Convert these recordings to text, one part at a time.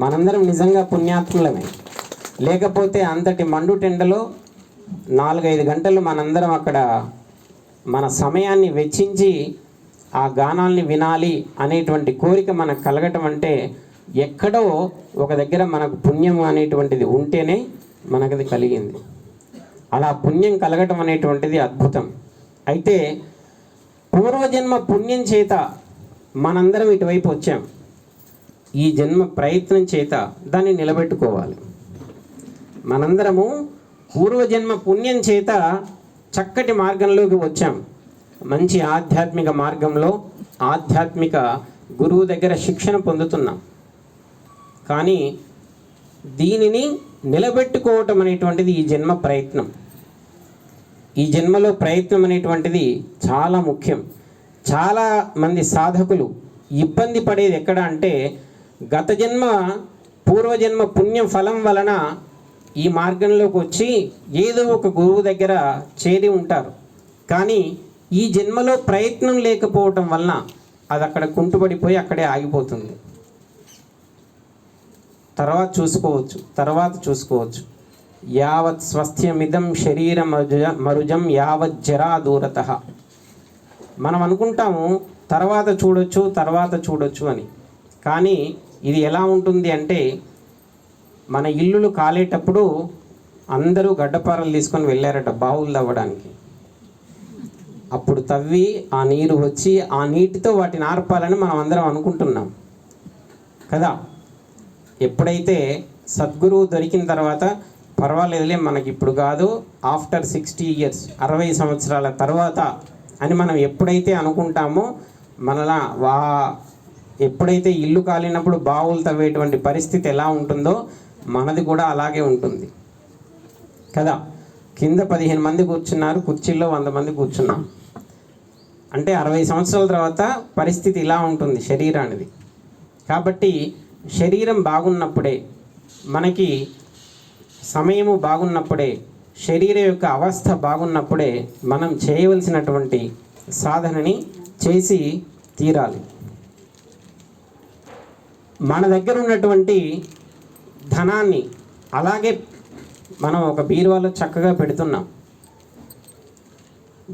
మనందరం నిజంగా పుణ్యాత్ములమే. లేకపోతే అంతటి మండు టెండలో నాలుగైదు గంటలు మనందరం అక్కడ మన సమయాన్ని వెచ్చించి ఆ గానాల్ని వినాలి అనేటువంటి కోరిక మనకు కలగటం అంటే ఎక్కడో ఒక దగ్గర మనకు పుణ్యం అనేటువంటిది ఉంటేనే మనకది కలిగింది. అలా పుణ్యం కలగటం అనేటువంటిది అద్భుతం. అయితే పూర్వజన్మ పుణ్యం చేత మనందరం ఇటువైపు వచ్చాం. ఈ జన్మ ప్రయత్నం చేత దాన్ని నిలబెట్టుకోవాలి. మనందరము పూర్వజన్మ పుణ్యం చేత చక్కటి మార్గంలోకి వచ్చాం. మంచి ఆధ్యాత్మిక మార్గంలో ఆధ్యాత్మిక గురువు దగ్గర శిక్షణ పొందుతున్నాం. కానీ దీనిని నిలబెట్టుకోవటం అనేటువంటిది ఈ జన్మ ప్రయత్నం. ఈ జన్మలో ప్రయత్నం అనేటువంటిది చాలా ముఖ్యం. చాలా మంది సాధకులు ఇబ్బంది పడేది ఎక్కడ అంటే గత జన్మ పూర్వజన్మ పుణ్యం ఫలం వలన ఈ మార్గంలోకి వచ్చి ఏదో ఒక గురువు దగ్గర చేరి ఉంటారు. కానీ ఈ జన్మలో ప్రయత్నం లేకపోవటం వలన అది అక్కడ కుంటుపడిపోయి అక్కడే ఆగిపోతుంది. తర్వాత చూసుకోవచ్చు తర్వాత చూసుకోవచ్చు. యావత్ స్వస్థ్యమిదం శరీర మరుజం యావత్ జరా దూరత. మనం అనుకుంటాము తర్వాత చూడొచ్చు తర్వాత చూడొచ్చు అని. కానీ ఇది ఎలా ఉంటుంది అంటే మన ఇల్లులు కాలేటప్పుడు అందరూ గడ్డపారలు తీసుకొని వెళ్ళారట బావులు తవ్వడానికి. అప్పుడు తవ్వి ఆ నీరు వచ్చి ఆ నీటితో వాటిని ఆర్పాలని మనం అందరం అనుకుంటున్నాం. కదా? ఎప్పుడైతే సద్గురువు దొరికిన తర్వాత పర్వాలేదులే మనకి ఇప్పుడు కాదు ఆఫ్టర్ సిక్స్టీ ఇయర్స్ అరవై సంవత్సరాల తర్వాత అని మనం ఎప్పుడైతే అనుకుంటామో మనలా వా ఎప్పుడైతే ఇల్లు కాలినప్పుడు బావులు తవ్వేటువంటి పరిస్థితి ఎలా ఉంటుందో మనది కూడా అలాగే ఉంటుంది. కదా? కింద పదిహేను మంది కూర్చున్నారు కుర్చీల్లో వంద మంది కూర్చున్నాం. అంటే అరవై సంవత్సరాల తర్వాత పరిస్థితి ఇలా ఉంటుంది శరీరానిది. కాబట్టి శరీరం బాగున్నప్పుడే మనకి సమయము బాగున్నప్పుడే శరీరం యొక్క అవస్థ బాగున్నప్పుడే మనం చేయవలసినటువంటి సాధనని చేసి తీరాలి. మన దగ్గర ఉన్నటువంటి ధనాన్ని అలాగే మనం ఒక బీరువాలో చక్కగా పెడుతున్నాం.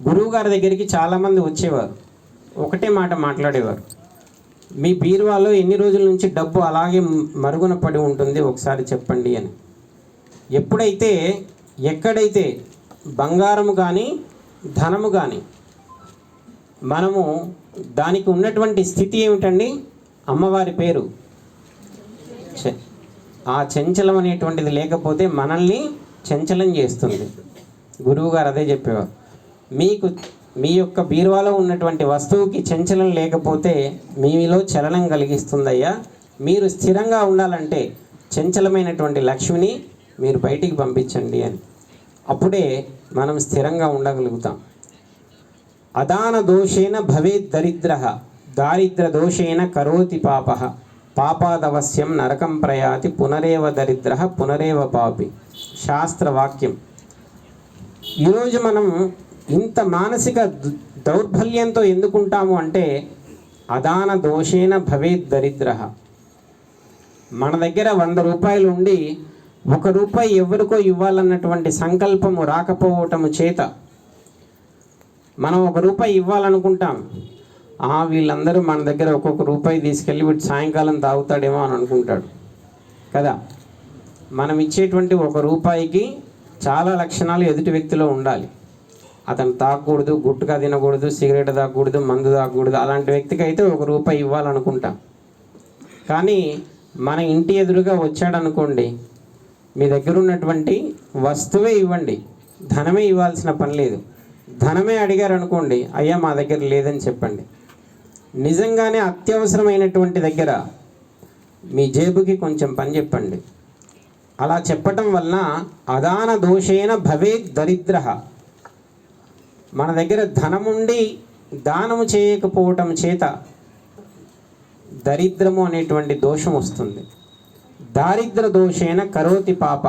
గురువుగారి దగ్గరికి చాలామంది వచ్చేవారు. ఒకటే మాట మాట్లాడేవారు. మీ బీరువాలో ఎన్ని రోజుల నుంచి డబ్బు అలాగే మరుగున పడి ఉంటుంది ఒకసారి చెప్పండి అని. ఎప్పుడైతే ఎక్కడైతే బంగారము కానీ ధనము కానీ మనము దానికి ఉన్నటువంటి స్థితి ఏమిటండి? అమ్మవారి పేరు. ఆ చంచలం అనేటువంటిది లేకపోతే మనల్ని చంచలం చేస్తుంది. గురువుగారు అదే చెప్పేవారు. మీకు మీ యొక్క బీరువాలో ఉన్నటువంటి వస్తువుకి చంచలం లేకపోతే మీలో చలనం కలిగిస్తుందయ్యా. మీరు స్థిరంగా ఉండాలంటే చంచలమైనటువంటి లక్ష్మిని మీరు బయటికి పంపించండి అని. అప్పుడే మనం స్థిరంగా ఉండగలుగుతాం. అదాన దోషేన భవే దరిద్ర దారిద్ర దోషేన కరోతి పాప. పాపాదవశ్యం నరకం ప్రయాతి పునరేవ దరిద్ర పునరేవ పాపి. శాస్త్రవాక్యం. ఈరోజు మనం ఇంత మానసిక దౌర్బల్యంతో ఎందుకుంటాము అంటే అదాన దోషేన భవేద్ దరిద్ర. మన దగ్గర వంద రూపాయలు ఉండి ఒక రూపాయి ఎవరికో ఇవ్వాలన్నటువంటి సంకల్పము రాకపోవటము చేత మనం ఒక రూపాయి ఇవ్వాలనుకుంటాం. వీళ్ళందరూ మన దగ్గర ఒక్కొక్క రూపాయి తీసుకెళ్ళి వీడు సాయంకాలం తాగుతాడేమో అని అనుకుంటాడు. కదా? మనం ఇచ్చేటువంటి ఒక రూపాయికి చాలా లక్షణాలు ఎదుటి వ్యక్తిలో ఉండాలి. అతను తాగకూడదు గుట్టుగా తినకూడదు సిగరెట్ తాగకూడదు మందు తాగకూడదు అలాంటి వ్యక్తికి అయితే ఒక రూపాయి ఇవ్వాలనుకుంటాం. కానీ మన ఇంటి ఎదురుగా వచ్చాడనుకోండి మీ దగ్గర ఉన్నటువంటి వస్తువే ఇవ్వండి. ధనమే ఇవ్వాల్సిన పని లేదు. ధనమే అడిగారు అనుకోండి అయ్యా మా దగ్గర లేదని చెప్పండి. నిజంగానే అత్యవసరమైనటువంటి దగ్గర మీ జేబుకి కొంచెం పని చెప్పండి. అలా చెప్పటం వలన అదాన దోషేన భవేద్ దరిద్ర. మన దగ్గర ధనముండి దానము చేయకపోవటం చేత దరిద్రము అనేటువంటి దోషం వస్తుంది. దారిద్ర దోషేన కరోతి పాప.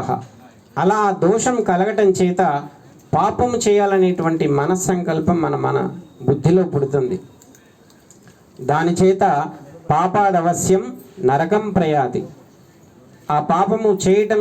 అలా ఆ దోషం కలగటం చేత పాపము చేయాలనేటువంటి మనస్సంకల్పం మన మన బుద్ధిలో పుడుతుంది. దాని చేత పాపాదవశ్యం నరకం ప్రయాతి. ఆ పాపము చేయటం